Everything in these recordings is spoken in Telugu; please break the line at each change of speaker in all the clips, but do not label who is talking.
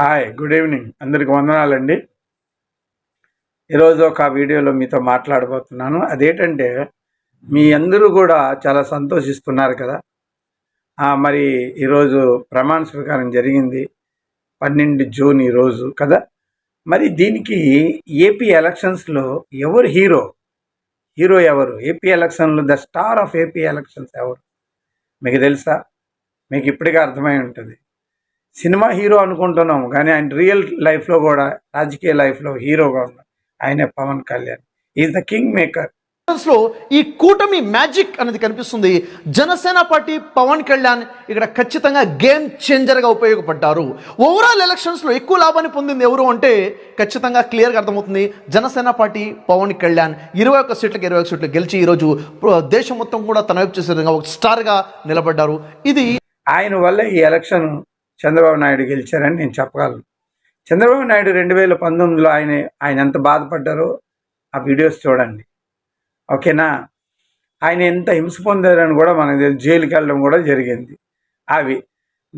Hi good evening. అందరికి వందనాలండి. ఈరోజు ఒక వీడియోలో మీతో మాట్లాడబోతున్నాను. అదేంటంటే మీ అందరూ కూడా చాలా సంతోషిస్తున్నారు కదా. మరి ఈరోజు ప్రమాణ స్వీకారం జరిగింది. పన్నెండు జూన్ ఈరోజు కదా. మరి దీనికి ఏపీ ఎలక్షన్స్లో ఎవరు హీరో? హీరో ఎవరు? ఏపీ ఎలక్షన్లో the star of AP elections ఎవరు? మీకు తెలుసా? మీకు ఇప్పటికే అర్థమై ఉంటుంది. సినిమా హీరో అనుకుంటున్నాం కానీ ఆయన రియల్ లైఫ్లో కూడా రాజకీయ లైఫ్లో హీరోగా ఉన్నాడు ఆయనే Pawan Kalyan. Is the king
మేకర్లో ఈ కూటమి మ్యాజిక్ అనేది కనిపిస్తుంది. జనసేన పార్టీ పవన్ కళ్యాణ్ ఇక్కడ ఖచ్చితంగా గేమ్ చేంజర్గా ఉపయోగపడ్డారు. ఓవరాల్ ఎలక్షన్స్లో ఎక్కువ లాభాన్ని పొందింది ఎవరు అంటే ఖచ్చితంగా క్లియర్గా అర్థమవుతుంది. జనసేన పార్టీ పవన్ కళ్యాణ్ ఇరవై ఒక్క సీట్లకు ఇరవై ఒక్క సీట్లు గెలిచి ఈరోజు దేశం మొత్తం కూడా తన వైపు చేసే విధంగా ఒక స్టార్గా నిలబడ్డారు. ఇది
ఆయన వల్ల ఈ ఎలక్షన్ చంద్రబాబు నాయుడు గెలిచారని నేను చెప్పగలను. చంద్రబాబు నాయుడు రెండు వేల పంతొమ్మిదిలో ఆయన ఆయన ఎంత బాధపడ్డారో ఆ వీడియోస్ చూడండి. ఓకేనా? ఆయన ఎంత హింస పొందారని కూడా మనకు తెలుసు జైలుకి వెళ్ళడం కూడా జరిగింది. అవి.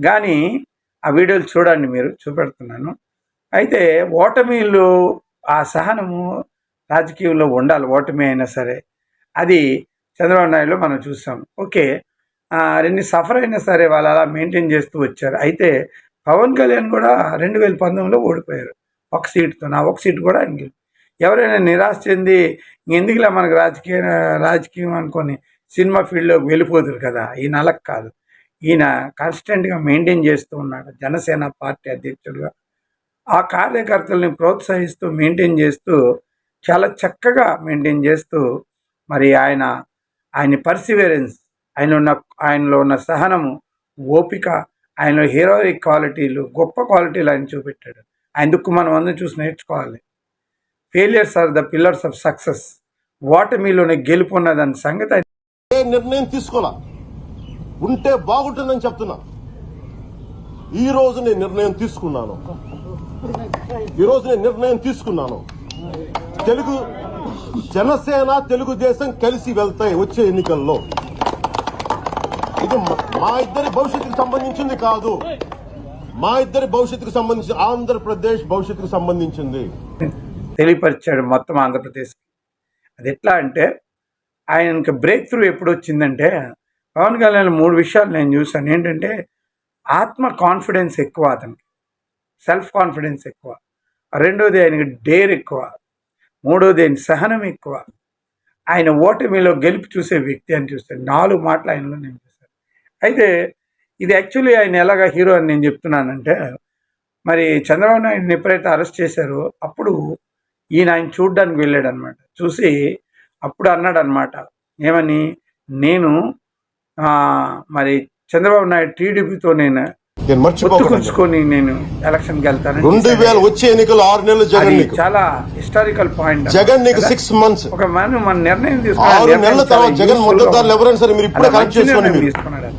కానీ ఆ వీడియోలు చూడండి మీరు చూపెడుతున్నాను. అయితే ఓటమిలు ఆ సహనము రాజకీయంలో ఉండాలి ఓటమి అయినా సరే. అది చంద్రబాబు నాయుడులో మనం చూసాం. ఓకే. రెండు సఫర్ అయినా సరే వాళ్ళు అలా మెయింటైన్ చేస్తూ వచ్చారు. అయితే పవన్ కళ్యాణ్ కూడా రెండు వేల పంతొమ్మిదిలో ఓడిపోయారు. ఒక సీటుతో నా ఒక సీటు కూడా ఆయన ఎవరైనా నిరాశ చెంది ఎందుకులే మనకు రాజకీయ రాజకీయం అనుకొని సినిమా ఫీల్డ్లోకి వెళ్ళిపోతారు కదా? ఈయన అలా కాదు. ఈయన కాన్స్టెంట్గా మెయింటైన్ చేస్తూ ఉన్నాడు. జనసేన పార్టీ అధ్యక్షుడుగా. ఆ కార్యకర్తల్ని ప్రోత్సహిస్తూ మెయింటైన్ చేస్తూ చాలా చక్కగా మెయింటైన్ చేస్తూ మరి ఆయన ఆయన పర్సివేరెన్స్ ఆయన ఉన్న ఆయనలో ఉన్న సహనము ఓపిక ఆయనలో హీరోయిక్ క్వాలిటీలు గొప్ప క్వాలిటీలు ఆయన చూపెట్టాడు. ఆయన దుక్కు మనం అందరం చూసి నేర్చుకోవాలి. Failures are the pillars of success. ఓటమిలోనే గెలుపు ఉన్నదన్న సంగతి
ఏ నిర్ణయం తీసుకోలా? ఉంటే బాగుంటుందని చెప్తున్నా. ఈ రోజు నేను నిర్ణయం తీసుకున్నాను. ఈ రోజు నేను నిర్ణయం తీసుకున్నాను. తెలుగు జనసేన తెలుగుదేశం కలిసి వెళ్తాయి వచ్చే ఎన్నికల్లో. ఇది మా- ఇద్దరి భవిష్యత్తుకు సంబంధించింది కాదు. మా ఇద్దరి భవిష్యత్తుకు సంబంధించి ఆంధ్రప్రదేశ్ భవిష్యత్తుకు సంబంధించింది.
తెలియపరిచాడు మొత్తం ఆంధ్రప్రదేశ్. అది ఎట్లా అంటే ఆయనకి బ్రేక్ త్రూ ఎప్పుడు వచ్చిందంటే పవన్ కళ్యాణ్ మూడు విషయాలు నేను చూసాను ఏంటంటే ఆత్మ కాన్ఫిడెన్స్ ఎక్కువ అతనికి. సెల్ఫ్ కాన్ఫిడెన్స్ ఎక్కువ. రెండోది ఆయనకి డేర్ ఎక్కువ. మూడోది ఆయన సహనం ఎక్కువ. ఆయన ఓటమిలో గెలుపు చూసే వ్యక్తి అని చూస్తాను. నాలుగు మాటలు ఆయనలో నేను అయితే ఇది యాక్చువల్లీ ఆయన ఎలాగ హీరో అని నేను చెప్తున్నానంటే మరి చంద్రబాబు నాయుడిని ఎప్పుడైతే అరెస్ట్ చేశారో అప్పుడు ఈయన ఆయన చూడ్డానికి వెళ్ళాడు అనమాట చూసి అప్పుడు అన్నాడు అనమాట ఏమని? నేను ఆ, మరి చంద్రబాబు నాయుడు టీడీపీతో నేను ఒత్తుకుంచుకొని నేను ఎలక్షన్కి వెళ్తాను
రెండు వేల వచ్చే ఎన్నికలు ఆరు నెలలు జగన్
చాలా హిస్టారికల్ పాయింట్
జగన్ నీకు సిక్స్ మంత్స్
ఒక మనం మన నిర్ణయం
ఆరు
తీసుకున్నాడు.
నెలల తర్వాత జగన్ మద్దతుదారులు ఎవరైనా సరే మీరు ఇప్పుడే కరెక్ట్ చేసుకోండి
తీసుకున్నాడు అతను.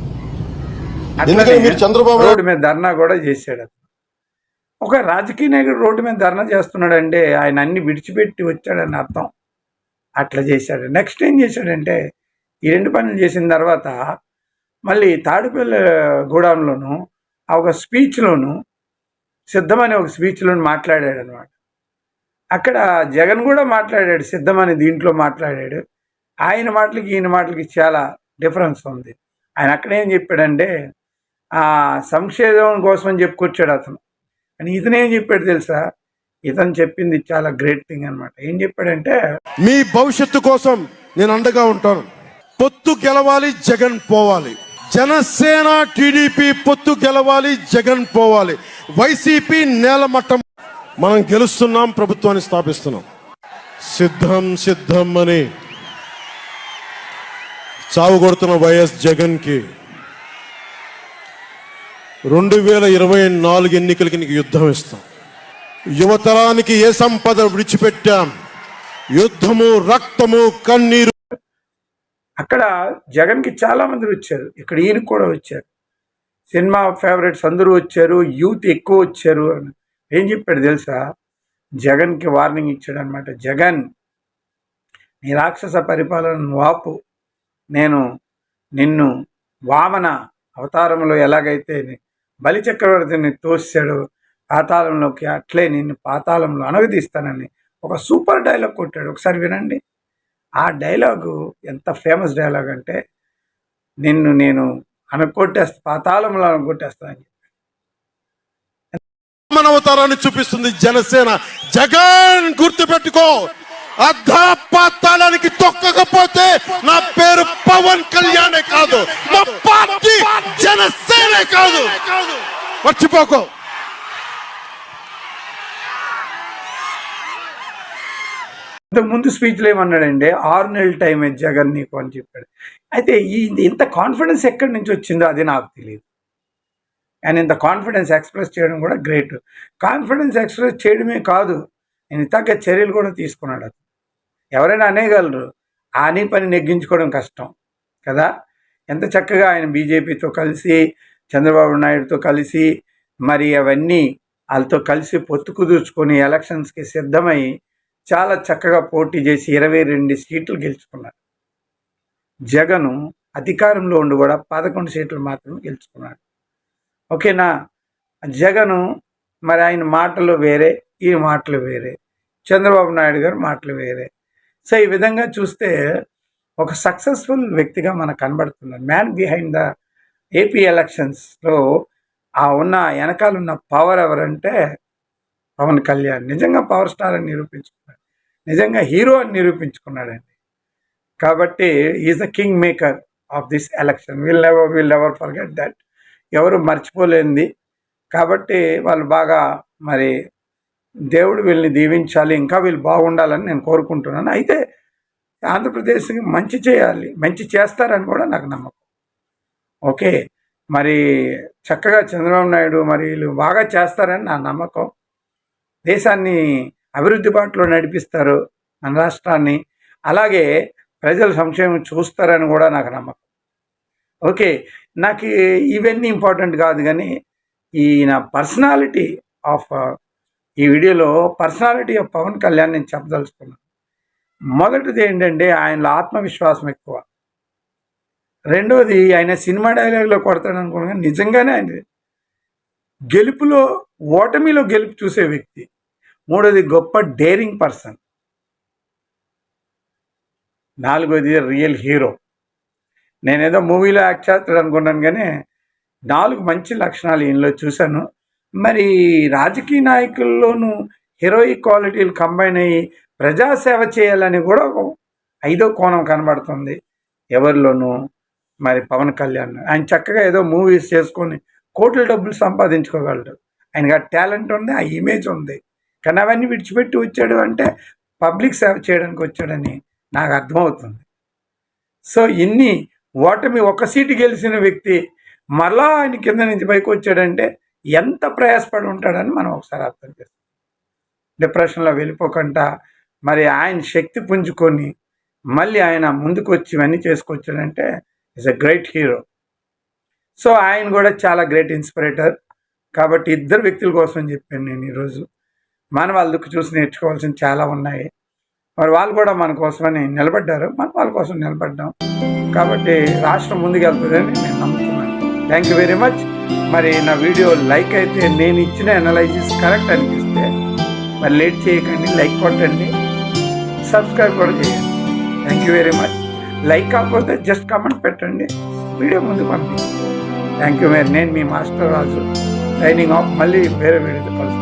ఎందుకని
అట్లనే
మీరు చంద్రబాబు
రోడ్డు మీద ధర్నా కూడా చేశాడు. ఒక రాజకీయ నాయకుడు రోడ్డు మీద ధర్నా చేస్తున్నాడు అంటే ఆయన అన్ని విడిచిపెట్టి వచ్చాడని అర్థం. అట్లా చేశాడు. నెక్స్ట్ ఏం చేశాడంటే ఈ రెండు పనులు చేసిన తర్వాత మళ్ళీ తాడిపల్లి గూడెంలోను ఆ ఒక స్పీచ్లోను సిద్ధమని ఒక స్పీచ్లోను మాట్లాడాడు అనమాట అక్కడ జగన్ కూడా మాట్లాడాడు సిద్ధమని దీంట్లో మాట్లాడాడు. ఆయన మాటలకి ఈయన మాటలకి చాలా డిఫరెన్స్ ఉంది. ఆయన అక్కడ ఏం చెప్పాడంటే సంక్షేమం కోసం అని చెప్పుకొచ్చాడు అతను. అని ఇతను ఏం చెప్పాడు తెలుసా? ఇతను చెప్పింది చాలా గ్రేట్ థింగ్ అనమాట ఏం చెప్పాడంటే
మీ భవిష్యత్తు కోసం నేను అండగా ఉంటాను. పొత్తు గెలవాలి జగన్ పోవాలి. జనసేన టీడీపీ పొత్తు గెలవాలి జగన్ పోవాలి. వైసీపీ నేలమట్టం మనం గెలుస్తున్నాం ప్రభుత్వాన్ని స్థాపిస్తున్నాం. సిద్ధం సిద్ధం అని చావు కొడుతున్న వైఎస్ జగన్కి రెండు వేల ఇరవై నాలుగు ఎన్నికలకి నీకు యుద్ధం ఇస్తాం. యువతరానికి ఏ సంపద విడిచిపెట్టాం? యుద్ధము రక్తము కన్నీరు.
అక్కడ జగన్కి చాలా మంది వచ్చారు. ఇక్కడ ఈయన కూడా వచ్చారు. సినిమా ఫేవరెట్స్ అందరూ వచ్చారు. యూత్ ఎక్కువ వచ్చారు అని. ఏం చెప్పాడు తెలుసా? జగన్కి వార్నింగ్ ఇచ్చాడు అనమాట జగన్ నీ రాక్షస పరిపాలన వాపు నేను నిన్ను వామన అవతారంలో ఎలాగైతే బలి చక్రవర్తిని తోసాడు పాతాళంలోకి అట్లే నిన్ను పాతాళంలో అనగదీస్తానని ఒక సూపర్ డైలాగ్ కొట్టాడు. ఒకసారి వినండి. ఆ డైలాగు ఎంత ఫేమస్ డైలాగ్ అంటే నిన్ను నేను అనకొట్టేస్తా పాతాళంలో అనకొట్టేస్తానని
మన అవతారాన్ని చూపిస్తుంది జనసేన. జగన్ గుర్తుపెట్టుకో. అర్ధపాతాళానికి తొక్కకపోతే నా పేరు పవన్ కళ్యాణే కాదు. మా పార్టీ జనసేనే కాదు. మర్చిపోకు.
ఇంతకు ముందు స్పీచ్లో ఏమన్నాడండి ఆరు నెలల టైం జగన్ నీకు అని చెప్పాడు. అయితే ఈ ఇంత కాన్ఫిడెన్స్ ఎక్కడి నుంచి వచ్చిందో అది నాకు తెలియదు ఆయన ఇంత కాన్ఫిడెన్స్ ఎక్స్ప్రెస్ చేయడం కూడా గ్రేట్. కాన్ఫిడెన్స్ ఎక్స్ప్రెస్ చేయడమే కాదు నేను తగ్గ చర్యలు కూడా తీసుకున్నాడు అది ఎవరైనా అనేయగలరు ఆని పని నెగ్గించుకోవడం కష్టం కదా? ఎంత చక్కగా ఆయన బీజేపీతో కలిసి చంద్రబాబు నాయుడుతో కలిసి మరి అవన్నీ వాళ్ళతో కలిసి పొత్తు కుదుర్చుకొని ఎలక్షన్స్కి సిద్ధమై చాలా చక్కగా పోటీ చేసి ఇరవై రెండు సీట్లు గెలుచుకున్నాడు జగను అధికారంలో ఉండి కూడా పదకొండు సీట్లు మాత్రమే గెలుచుకున్నాడు. ఓకేనా? జగను మరి ఆయన మాటలు వేరే ఈ మాటలు వేరే చంద్రబాబు నాయుడు గారి మాటలు వేరే. సో ఈ విధంగా చూస్తే ఒక సక్సెస్ఫుల్ వ్యక్తిగా మనకు కనబడుతున్నాడు. మ్యాన్ బిహైండ్ ద ఏపీ ఎలక్షన్స్లో ఆ ఉన్న వెనకాల ఉన్న పవర్ ఎవరంటే పవన్ కళ్యాణ్. నిజంగా పవర్ స్టార్ అని నిరూపించుకున్నాడు. నిజంగా హీరో అని నిరూపించుకున్నాడండి. కాబట్టి is the king maker of this election will never will never forget that ఎవరు మర్చిపోలేనిది. కాబట్టి వాళ్ళు బాగా మరి దేవుడు వీళ్ళని దీవించాలి ఇంకా వీళ్ళు బాగుండాలని నేను కోరుకుంటున్నాను. అయితే ఆంధ్రప్రదేశ్కి మంచి చేయాలి మంచి చేస్తారని కూడా నాకు నమ్మకం. ఓకే. మరి చక్కగా చంద్రబాబు నాయుడు మరి వీళ్ళు బాగా చేస్తారని నా నమ్మకం. దేశాన్ని అభివృద్ధి బాటలో నడిపిస్తారు మన రాష్ట్రాన్ని. అలాగే ప్రజల సంక్షేమం చూస్తారని కూడా నాకు నమ్మకం. ఓకే. నాకు ఇవన్నీ ఇంపార్టెంట్ కాదు కానీ ఈ నా పర్సనాలిటీ ఆఫ్ ఈ వీడియోలో పర్సనాలిటీ ఆఫ్ పవన్ కళ్యాణ్ నేను చెప్పదలుచుకున్నాను. మొదటిది ఏంటంటే ఆయనలో ఆత్మవిశ్వాసం ఎక్కువ. రెండవది ఆయన సినిమా డైలాగ్లో కొడతాడు అనుకోగా నిజంగానే ఆయన గెలుపులో ఓటమిలో గెలుపు చూసే వ్యక్తి. మూడోది గొప్ప డేరింగ్ పర్సన్. నాలుగోది రియల్ హీరో. నేనేదో మూవీలో యాక్ట్ చేస్తాడు అనుకున్నాను కానీ నాలుగు మంచి లక్షణాలు ఈయనలో చూశాను. మరి రాజకీయ నాయకుల్లోనూ హీరోయిక్ క్వాలిటీలు కంబైన్ అయ్యి ప్రజాసేవ చేయాలని కూడా ఒక ఐదో కోణం కనబడుతుంది. ఎవరిలోనూ మరి పవన్ కళ్యాణ్. ఆయన చక్కగా ఏదో మూవీస్ చేసుకొని కోట్ల డబ్బులు సంపాదించుకోగలడు. ఆయనకి ఆ టాలెంట్ ఉంది ఆ ఇమేజ్ ఉంది. కానీ అవన్నీ విడిచిపెట్టి వచ్చాడు అంటే పబ్లిక్ సేవ చేయడానికి వచ్చాడని నాకు అర్థమవుతుంది. సో ఇన్ని ఓటమి ఒక సీటు గెలిచిన వ్యక్తి మరలా ఆయన కింద నుంచి పైకి వచ్చాడంటే ఎంత ప్రయాసపడి ఉంటాడని మనం ఒకసారి అర్థం చేస్తాం డిప్రెషన్లో వెళ్ళిపోకుండా మరి ఆయన శక్తి పుంజుకొని మళ్ళీ ఆయన ముందుకు వచ్చి ఇవన్నీ చేసుకొచ్చాడంటే is a great hero so ఆయన కూడా చాలా గ్రేట్ ఇన్స్పిరేటర్ కాబట్టి ఇద్దరు వ్యక్తుల కోసం చెప్పాను నేను ఈరోజు. మన వాళ్ళ చూసి నేర్చుకోవాల్సిన చాలా ఉన్నాయి. మరి వాళ్ళు కూడా మన కోసమని నిలబడ్డారు. మన వాళ్ళ కోసం నిలబడ్డాం. కాబట్టి రాష్ట్రం ముందుకెళ్తుందని నేను నమ్ముతున్నాను. థ్యాంక్ యూ వెరీ మచ్ మరి నా వీడియో లైక్ అయితే నేను ఇచ్చిన అనాలైసిస్ కరెక్ట్ అనిపిస్తే మరి లేట్ చేయకండి లైక్ కొట్టండి. సబ్స్క్రైబ్ కూడా చేయండి. Thank you very much like కాకపోతే జస్ట్ కామెంట్ పెట్టండి. వీడియో ముందు పంపించండి థ్యాంక్ యూ వెరీ నేను మీ మాస్టర్ రాజు. సైనింగ్ ఆఫ్ మళ్ళీ వేరే వీడియోతో కలుస్తాను